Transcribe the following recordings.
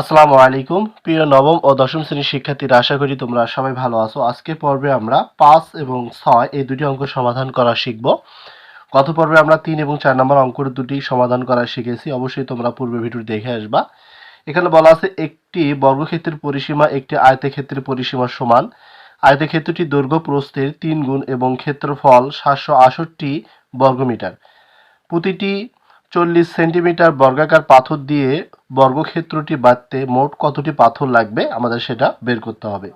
আসসালামু আলাইকুম। প্রিয় নবম ও দশম শ্রেণির শিক্ষার্থীরা, আশা করি তোমরা সবাই ভালো আছো। আজকে পর্বে আমরা পাঁচ এবং ছয় এই দুটি অঙ্ক সমাধান করা শিখব। গত পর্বে আমরা তিন এবং চার নম্বর অঙ্কের দুটি সমাধান করা শিখেছি। অবশ্যই তোমরা পূর্বে ভিডিও দেখে আসবা। এখানে বলা আছে, একটি বর্গক্ষেত্রের পরিসীমা, একটি আয়তক্ষেত্রের পরিসীমার সমান। আয়তক্ষেত্রটি দৈর্ঘ্য প্রস্থের তিন গুণ এবং ক্ষেত্রফল সাতশো আষট্টি বর্গমিটার। প্রতিটি চল্লিশ সেন্টিমিটার বর্গাকার পাথর দিয়ে বর্গক্ষেত্রটি বাঁধতে মোট কতটি পাথর লাগবে? আমাদের সেটা বের করতে হবে।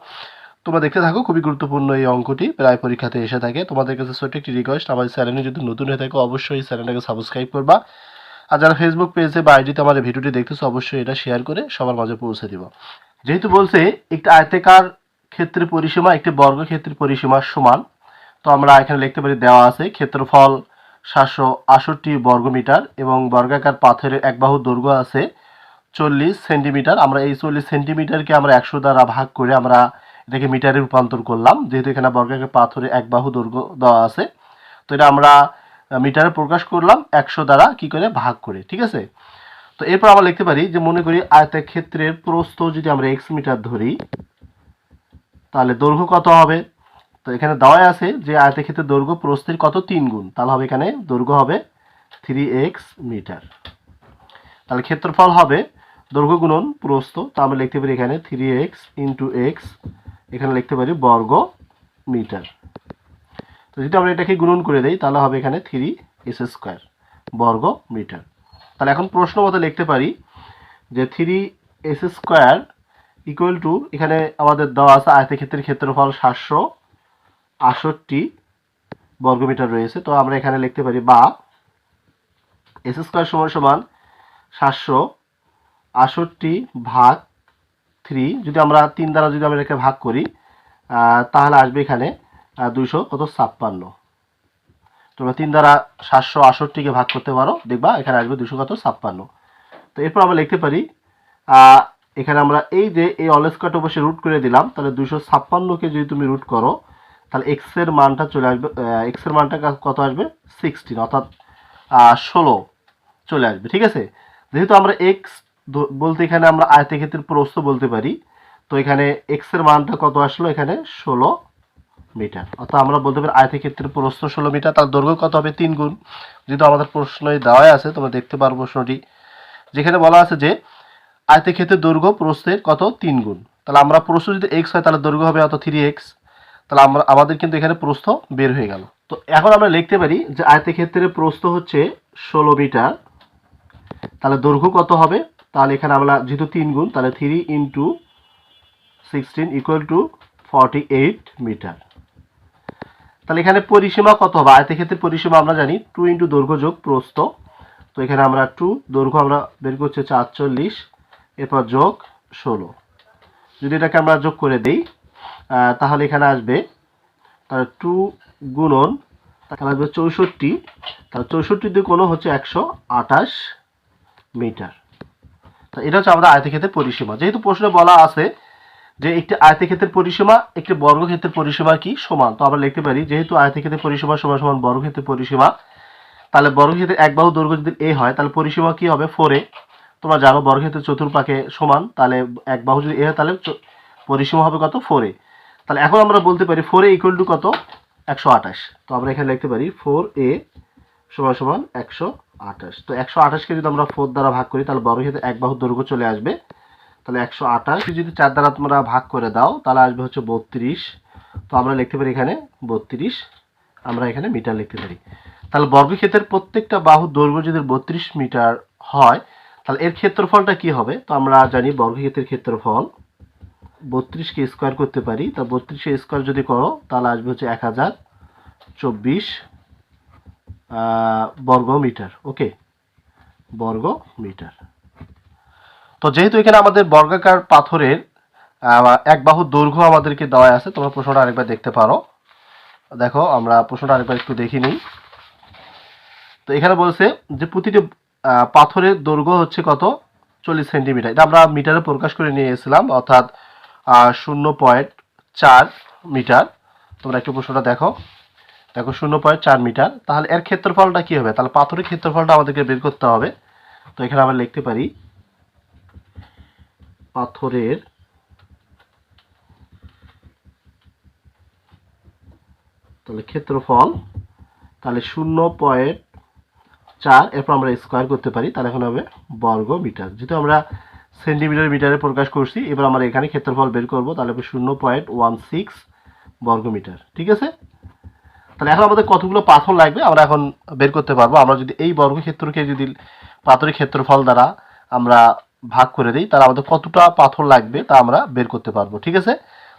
তোমরা দেখতে থাকো, খুবই গুরুত্বপূর্ণ এই অঙ্কটি। প্রায় পরীক্ষাতে এসে থাকে। তোমাদের কাছে ছোট্ট একটি রিকোয়েস্ট আমার চ্যানেলে যদি নতুন হয়ে থাকে, অবশ্যই চ্যানেলটাকে সাবস্ক্রাইব করবা। আর যারা ফেসবুক পেজে বা আইডিতে আমার ভিডিওটি দেখতেছো, অবশ্যই এটা শেয়ার করে সবার মাঝে পৌঁছে দিব। যেহেতু বলছে, একটি আয়তাকার ক্ষেত্রের পরিসীমা একটি বর্গক্ষেত্রের পরিসীমার সমান, তো আমরা এখানে লিখতে পারি দেওয়া আছে, ক্ষেত্রফল সাতশো আষট্টি বর্গমিটার এবং বর্গাকার পাথরের এক বাহু দৈর্ঘ্য আছে চল্লিশ সেন্টিমিটার। আমরা এই চল্লিশ সেন্টিমিটারকে আমরা একশো দ্বারা ভাগ করে আমরা এটাকে মিটারে রূপান্তর করলাম। যেহেতু এখানে বর্গাকার পাথরে এক বাহু দৈর্ঘ্য দেওয়া আছে, তো এটা আমরা মিটারে প্রকাশ করলাম একশো দ্বারা কি করে? ভাগ করে, ঠিক আছে? তো এরপর আমরা লিখতে পারি যে মনে করি আয়তের ক্ষেত্রের প্রস্থ যদি আমরা এক্স মিটার ধরি, তাহলে দৈর্ঘ্য কত হবে? তো এখানে দেওয়াই আছে যে আয়তের ক্ষেত্রে দৈর্ঘ্য প্রস্থের কত? তিন গুণ। তাহলে হবে এখানে দৈর্ঘ্য হবে থ্রি এক্স মিটার তাহলে ক্ষেত্রফল হবে দৈর্ঘ্য গুণন প্রস্থ। তা আমরা লিখতে পারি এখানে থ্রি এক্স ইন্টু এক্স এখানে লিখতে পারি বর্গ মিটার তো যদি আমরা এটাকে গুণন করে দেই, তাহলে হবে এখানে থ্রি এস স্কোয়ার বর্গ মিটার তাহলে এখন প্রশ্ন মতো লিখতে পারি যে three S square equal to এখানে আমাদের দেওয়া আছে আয়তক্ষেত্রের ক্ষেত্রফল সাতশো আষট্টি বর্গমিটার রয়েছে। তো আমরা এখানে লিখতে পারি বা এস স্কোয়ার সমান সমান সাতশো আষট্টি ভাগ থ্রি। যদি আমরা তিন দ্বারা যদি আমরা এটাকে ভাগ করি তাহলে আসবে এখানে দুইশো কত? ছাপ্পান্ন। তোমরা তিন দ্বারা সাতশো আষট্টিকে ভাগ করতে পারো। দেখবা এখানে আসবে দুশো কত? ছাপ্পান্ন। তো এরপর আমরা লিখতে পারি এখানে আমরা এই যে এই অল বসে রুট করে দিলাম, তাহলে দুশো ছাপ্পান্নকে যদি তুমি রুট করো তাহলে এক্সের মানটা চলে আসবে এক্সের মানটা কত আসবে? সিক্সটিন অর্থাৎ ষোলো চলে আসবে, ঠিক আছে? যেহেতু আমরা এক্স বলতে এখানে আমরা আয়তক্ষেত্রের প্রস্থ বলতে পারি, তো এখানে এক্সের মানটা কত আসলো? এখানে ষোলো মিটার। অর্থাৎ আমরা বলতে পারি আয়তক্ষেত্রের প্রস্থ ষোলো মিটার, তার দৈর্ঘ্য কত হবে? তিন গুণ। যেহেতু আমাদের প্রশ্নই দেওয়াই আছে, তোমরা দেখতে পারো প্রশ্নটি যেখানে বলা আছে যে, আয়তক্ষেত্রের দৈর্ঘ্য প্রস্থের কত? তিন গুণ। তাহলে আমরা প্রস্থ যদি এক্স হয়, তাহলে দৈর্ঘ্য হবে অত? থ্রি এক্স তাহলে আমরা, আমাদের কিন্তু এখানে প্রস্থ বের হয়ে গেল। তো এখন আমরা লিখতে পারি যে আয়তক্ষেত্রের প্রস্থ হচ্ছে ষোলো মিটার। তাহলে দৈর্ঘ্য কত হবে? তাহলে এখানে আমরা যেহেতু তিন গুণ, তাহলে three into sixteen equal to forty eight metre তাহলে এখানে পরিসীমা কত হবে? আয়তক্ষেত্রের পরিসীমা আমরা জানি টু ইন্টু দৈর্ঘ্য যোগ প্রস্থ। তো এখানে আমরা টু দৈর্ঘ্য আমরা বের করছি হচ্ছে আটচল্লিশ, এরপর যোগ ষোলো। যদি এটাকে আমরা যোগ করে দেই তাহলে এখানে আসবে, তাহলে টু গুণন, তাহলে আসবে চৌষট্টি, তাহলে চৌষট্টি দিয়ে কোনো হচ্ছে একশো আঠাশ মিটার। তো এটা হচ্ছে আমাদের আয়তক্ষেত্রের পরিসীমা। যেহেতু প্রশ্নে বলা আছে যে একটি আয়তক্ষেত্রের পরিসীমা, একটি বর্গক্ষেত্রের পরিসীমা কি সমান? তো আমরা লিখতে পারি, যেহেতু আয়তক্ষেত্রের পরিসীমা সমান সমান বর্গক্ষেত্রের পরিসীমা, তাহলে বর্গক্ষেত্রের এক বাহু দৈর্ঘ্য যদি এ হয়, তাহলে পরিসীমা কি হবে? ফোরে তোমরা জানো বর্গক্ষেত্রের চতুর্পাকে সমান, তাহলে এক বাহু যদি এ হয়, তাহলে পরিসীমা হবে কত? ফোরে তাহলে এখন আমরা বলতে পারি ফোর এ ইকুয়াল টু কত? একশো আঠাশ। তো আমরা এখানে লিখতে পারি ফোর এ সমান সমান একশো আঠাশ। তো একশো আঠাশকে যদি আমরা ফোর দ্বারা ভাগ করি, তাহলে বর্গক্ষেত্রে এক বাহু দৈর্ঘ্য চলে আসবে। তাহলে একশো আঠাশ যদি চার দ্বারা তোমরা ভাগ করে দাও, তাহলে আসবে হচ্ছে বত্রিশ। তো আমরা লিখতে পারি এখানে বত্রিশ। আমরা এখানে মিটার লিখতে পারি। তাহলে বর্গক্ষেত্রের প্রত্যেকটা বাহু দৈর্ঘ্য যদি বত্রিশ মিটার হয়, তাহলে এর ক্ষেত্রফলটা কি হবে? তো আমরা জানি বর্গক্ষেত্রের ক্ষেত্রফল বত্রিশকে স্কোয়ার করতে পারি, তা বত্রিশকে স্কোয়ার যদি করো, তাহলে আসবে হচ্ছে এক হাজার চব্বিশ বর্গ মিটার ওকে? বর্গ মিটার তো যেহেতু এখানে আমাদের বর্গাকার পাথরের এক বাহু দৈর্ঘ্য আমাদেরকে দেওয়া আছে, তোমরা প্রশ্নটা আরেকবার দেখতে পারো। দেখো, আমরা প্রশ্নটা আরেকবার একটু দেখি নিই। তো এখানে বলছে যে প্রতিটি পাথরের দৈর্ঘ্য হচ্ছে কত? চল্লিশ সেন্টিমিটার। এটা আমরা মিটারে প্রকাশ করে নিয়ে এসেছিলাম, অর্থাৎ শূন্য পয়েন্ট চার মিটার। তোমরা একটু প্রশ্নটা দেখো। দেখো, শূন্য পয়েন্ট চার মিটার। তাহলে এর ক্ষেত্রফলটা কি হবে? তাহলে পাথরের ক্ষেত্রফলটা আমাদেরকে বের করতে হবে। তো এখানে আমরা লিখতে পারি, পাথরের তাহলে ক্ষেত্রফল, তাহলে শূন্য পয়েন্ট চার, এরপর আমরা স্কোয়ার করতে পারি। তাহলে এখন হবে বর্গ মিটার যেহেতু আমরা সেন্টিমিটার মিটারে প্রকাশ করছি, এবার আমরা এখানে ক্ষেত্রফল বের করব, তাহলে শূন্য পয়েন্ট ওয়ান সিক্স বর্গ মিটার ঠিক আছে? তাহলে এখন আমাদের কতগুলো পাথর লাগবে, আমরা এখন বের করতে পারব। আমরা যদি এই বর্গক্ষেত্রকে যদি পাথরের ক্ষেত্রফল দ্বারা আমরা ভাগ করে দিই, তাহলে আমাদের কতটা পাথর লাগবে তা আমরা বের করতে পারব, ঠিক আছে?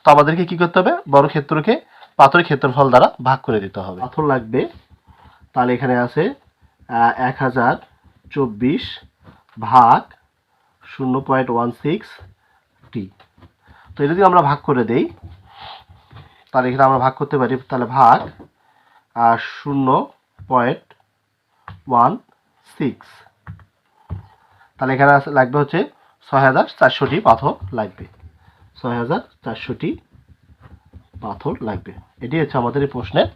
তো আমাদেরকে কি করতে হবে? বর্গক্ষেত্রকে পাথরের ক্ষেত্রফল দ্বারা ভাগ করে দিতে হবে। পাথর লাগবে, তাহলে এখানে আছে এক হাজার চব্বিশ ভাগ শূন্য পয়েন্ট ওয়ান সিক্স টি। তো এটা যদি আমরা ভাগ করে দেই, তাহলে এখানে আমরা ভাগ করতে পারি, তাহলে ভাগ, আর শূন্য পয়েন্ট ওয়ান সিক্স। তাহলে এখানে লাগবে হচ্ছে ছয় হাজার চারশোটি পাথর লাগবে। ছয় হাজার চারশোটি পাথর লাগবে। এটি হচ্ছে আমাদের এই প্রশ্নের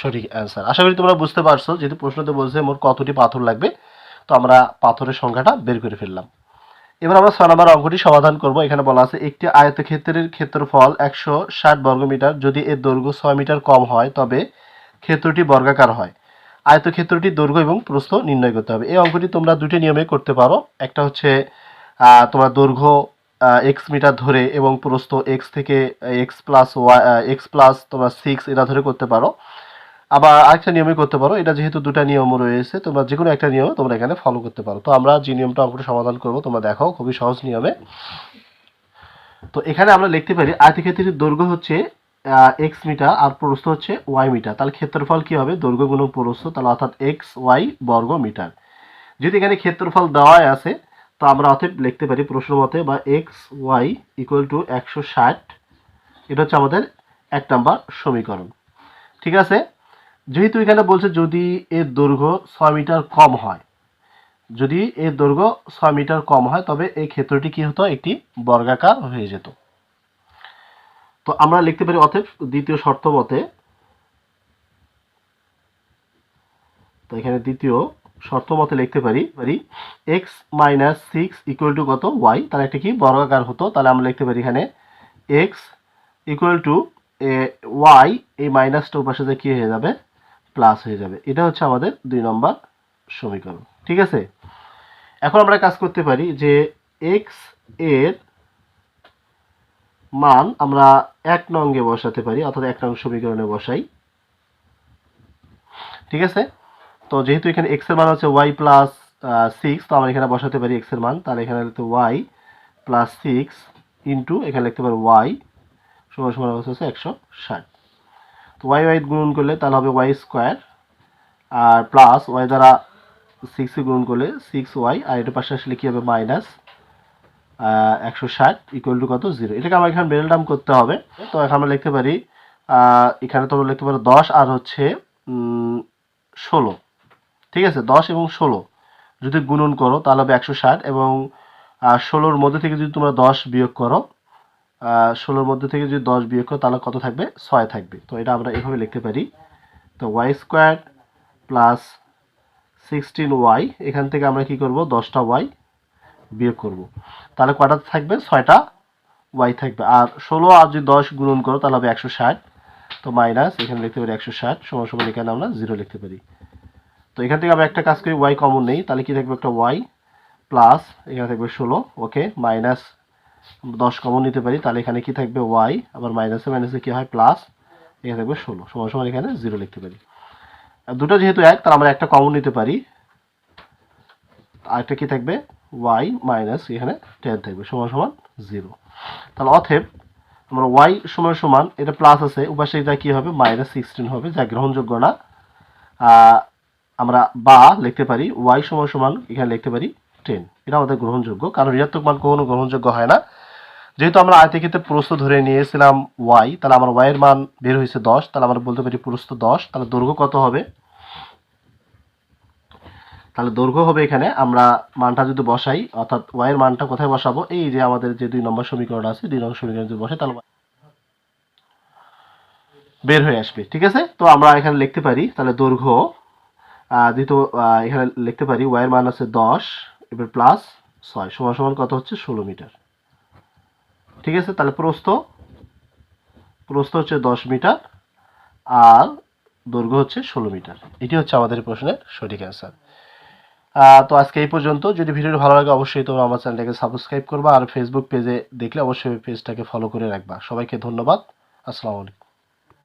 সঠিক অ্যান্সার আশা করি তোমরা বুঝতে পারছ, যেহেতু প্রশ্নতে বলছে মোট কতটি পাথর লাগবে, তো আমরা পাথরের সংখ্যাটা বের করে ফেললাম। এবার আমরা ছয় নম্বর অঙ্কটি সমাধান করব। এখানে বলা আছে, একটি আয়তক্ষেত্রের ক্ষেত্রফল একশো ষাট বর্গমিটার। যদি এর দৈর্ঘ্য ছয় মিটার কম হয়, তবে ক্ষেত্রটি বর্গাকার হয়। আয়তক্ষেত্রটির দৈর্ঘ্য এবং প্রস্থ নির্ণয় করতে হবে। এই অঙ্কটি তোমরা দুটি নিয়মে করতে পারো। একটা হচ্ছে তোমার দৈর্ঘ্য এক্স মিটার ধরে এবং প্রস্থ এক্স থেকে X plus Y X plus তোমার সিক্স এটা ধরে করতে পারো। আবার আরেকটা নিয়মে করতে পারো, এটা যেহেতু দুটা নিয়ম রয়েছে, তোমরা যে কোনো একটা নিয়ম তোমরা এখানে ফলো করতে পারো। তো আমরা যে নিয়মটা অঙ্কটা সমাধান করব, তোমরা দেখো, খুবই সহজ নিয়মে। তো এখানে আমরা লিখতে পারি, আয়তক্ষেত্রের দৈর্ঘ্য হচ্ছে এক্স মিটার আর প্রস্থ হচ্ছে ওয়াই মিটার। তাহলে ক্ষেত্রফল কি হবে? দৈর্ঘ্য গুণ প্রস্থ, তাহলে অর্থাৎ এক্স ওয়াই বর্গ মিটার। যদি এখানে ক্ষেত্রফল দেওয়াই আছে, তো আমরা অতএব লিখতে পারি প্রশ্ন মতে বা এক্স ওয়াই ইকুয়াল টু একশো ষাট, এটা হচ্ছে আমাদের এক নাম্বার সমীকরণ। ঠিক আছে? যেহেতু এখানে বলছে যদি এর দৈর্ঘ্য ছয় মিটার কম হয়, যদি এর দৈর্ঘ্য ছয় মিটার কম হয়, তবে এই ক্ষেত্রটি কি হতো? একটি বর্গাকার হয়ে যেত। তো আমরা লিখতে পারি অতএব দ্বিতীয় শর্ত মতে, তো এখানে দ্বিতীয় শর্ত মতে লিখতে পারি পারি X minus six equal to কত? ওয়াই তাহলে একটা কি? বর্গাকার হতো। তাহলে আমরা লিখতে পারি এখানে এক্স ইকুয়াল টু ওয়াই এই মাইনাসটা যে কি হয়ে যাবে? প্লাস হয়ে যাবে। এটা হচ্ছে আমাদের দুই নম্বর সমীকরণ। ঠিক আছে? এখন আমরা কাজ করতে পারি যে এক্সের মান আমরা এক নঙ্গে বসাতে পারি, অর্থাৎ এক নং সমীকরণে বসাই। ঠিক আছে? তো যেহেতু এখানে এক্সের মান হচ্ছে ওয়াই প্লাস সিক্স তো আমরা এখানে বসাতে পারি এক্সের মান। তাহলে এখানে লিখতে ওয়াই প্লাস সিক্স ইন্টু এখানে লিখতে পারি ওয়াই সমান সমান হচ্ছে একশো ষাট। তো ওয়াই ওয়াই গুণন করলে তাহলে হবে ওয়াই স্কোয়ার আর প্লাস ওয়াই দ্বারা সিক্সে গুণন করলে সিক্স ওয়াই আর এটা পাশে আসলে কী হবে মাইনাস একশো ষাট ইকুয়াল টু কত? জিরো এটাকে আমার এখানে বেল ডাম করতে হবে। তো এখন আমরা লিখতে পারি এখানে তোমরা লিখতে পারো দশ আর হচ্ছে ষোলো। ঠিক আছে? দশ এবং ষোলো। যদি গুণন করো তাহলে হবে একশো ষাট এবং ষোলোর মধ্যে থেকে যদি তোমরা দশ বিয়োগ করো ষোলোর মধ্যে থেকে যদি দশ বিয়োগ করো, তাহলে কত থাকবে? ছয় থাকবে। তো এটা আমরা এভাবে লিখতে পারি। তো Y square plus sixteen Y এখান থেকে আমরা কি করব? দশটা ওয়াই বিয়োগ করব। তাহলে কটা থাকবে? ছয়টা ওয়াই থাকবে। আর ষোলো আর যদি দশ গুণন করো, তাহলে হবে একশো ষাট। তো মাইনাস এখানে লিখতে পারি একশো ষাট। সমান সমান এখানে আমরা জিরো লিখতে পারি। তো এখান থেকে আমরা একটা কাজ করি ওয়াই কমন নেই। তাহলে কি থাকবে? একটা ওয়াই প্লাস এখানে থাকবে ষোলো। ওকে মাইনাস দশ কমন নিতে পারি, তাহলে এখানে কি থাকবে ওয়াই আবার মাইনাসে মাইনাসে কি হয়? প্লাস এখানে থাকবে ষোলো। সমান সমান এখানে জিরো লিখতে পারি। দুটো যেহেতু এক, তাহলে আমরা একটা কমন নিতে পারি। আরেকটা কি থাকবে? ওয়াই মাইনাস এখানে টেন থাকবে, সমান সমান জিরো তাহলে অথেব আমরা ওয়াই সমান সমান, এটা প্লাস আছে, উপাশে এটা কি হবে? মাইনাস সিক্সটিন হবে, যা গ্রহণযোগ্য না। আমরা বা লিখতে পারি ওয়াই সমান সমান এখানে লিখতে পারি টেন এটা আমাদের গ্রহণযোগ্য, কারণ ঋণাত্মক মান কখনো গ্রহণযোগ্য হয় না। যেহেতু আমরা আয়তের ক্ষেত্রে প্রস্থ ধরে নিয়েছিলাম ওয়াই, তাহলে আমার ওয়াইয়ের মান বের হয়েছে দশ, তাহলে আমরা বলতে পারি প্রস্থ দশ, তাহলে দৈর্ঘ্য কত হবে? তাহলে দৈর্ঘ্য হবে এখানে, আমরা মানটা যদি বসাই, অর্থাৎ ওয়াইয়ের মানটা কোথায় বসাবো? এই যে আমাদের যে দুই নম্বর সমীকরণ আছে, দুই নম্বর সমীকরণ যদি বসাই তাহলে বের হয়ে আসবে, ঠিক আছে? তো আমরা এখানে লিখতে পারি, তাহলে দৈর্ঘ্য যেহেতু এখানে লিখতে পারি, ওয়াইয়ের মান আছে দশ, এবার প্লাস ছয়, সমান সমান কত হচ্ছে? ষোলো মিটার। ঠিক আছে? তাহলে প্রস্থ প্রস্থ হচ্ছে দশ মিটার আর দৈর্ঘ্য হচ্ছে ষোলো মিটার। এটি হচ্ছে আমাদের প্রশ্নের সঠিক অ্যান্সার তো আজকে এই পর্যন্ত। যদি ভিডিওটি ভালো লাগে, অবশ্যই তোমরা আমার চ্যানেলটাকে সাবস্ক্রাইব করবা আর ফেসবুক পেজে দেখলে অবশ্যই পেজটাকে ফলো করে রাখবা। সবাইকে ধন্যবাদ। আসসালামু আলাইকুম।